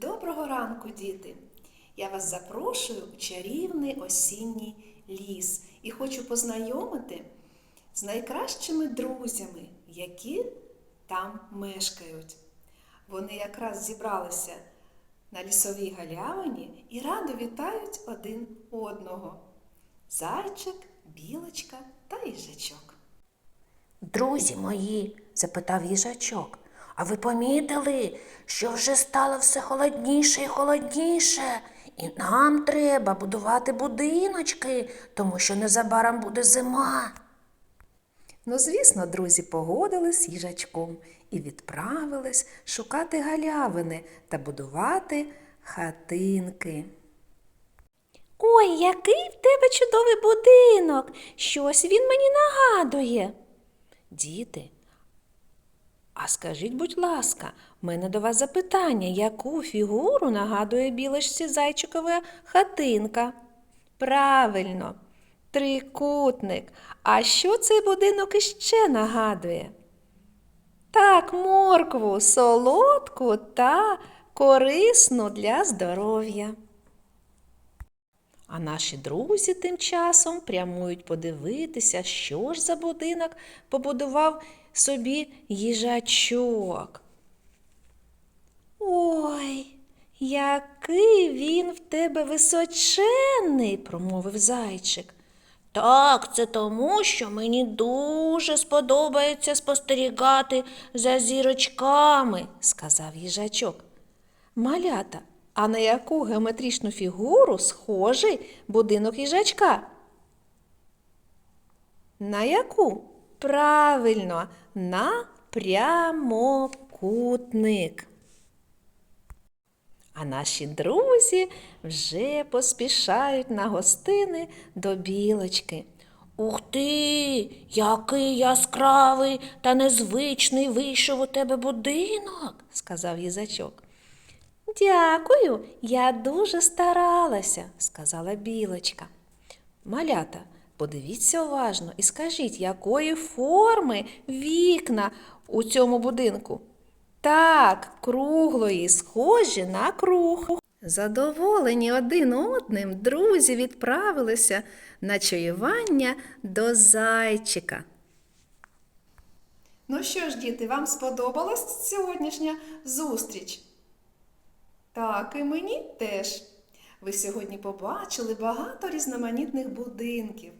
Доброго ранку, діти! Я вас запрошую у чарівний осінній ліс і хочу познайомити з найкращими друзями, які там мешкають. Вони якраз зібралися на лісовій галявині і радо вітають один одного. Зайчик, білочка та їжачок. Друзі мої, запитав їжачок, а ви помітили, що вже стало все холодніше і холодніше, і нам треба будувати будиночки, тому що незабаром буде зима. Ну, звісно, друзі погодились з їжачком і відправились шукати галявини та будувати хатинки. Ой, який в тебе чудовий будинок. Щось він мені нагадує. Діти, а скажіть, будь ласка, в мене до вас запитання, яку фігуру нагадує білочці зайчикова хатинка? Правильно, трикутник. А що цей будинок іще нагадує? Так, моркву, солодку та корисну для здоров'я. А наші друзі тим часом прямують подивитися, що ж за будинок побудував собі їжачок. Ой, який він в тебе височенний, промовив зайчик. Так, це тому, що мені дуже сподобається спостерігати за зірочками. сказав їжачок. Малята, а на яку геометричну фігуру схожий будинок їжачка? На яку? Правильно, на прямокутник. А наші друзі вже поспішають на гостини до білочки. Ух ти, який яскравий та незвичний вийшов у тебе будинок. сказав їжачок. Дякую, я дуже старалася, сказала білочка. Малята, подивіться уважно і скажіть, якої форми вікна у цьому будинку? Так, круглої, схожі на круг. Задоволені один одним, друзі відправилися на чаювання до зайчика. Ну що ж, діти, вам сподобалась сьогоднішня зустріч? Так, і мені теж. Ви сьогодні побачили багато різноманітних будинків.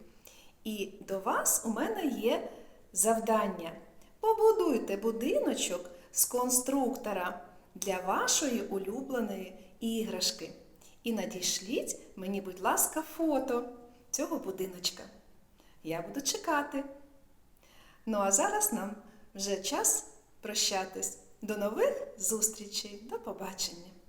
І до вас у мене є завдання. Побудуйте будиночок з конструктора для вашої улюбленої іграшки. І надішліть мені, будь ласка, фото цього будиночка. Я буду чекати. Ну а зараз нам вже час прощатись. До нових зустрічей. До побачення!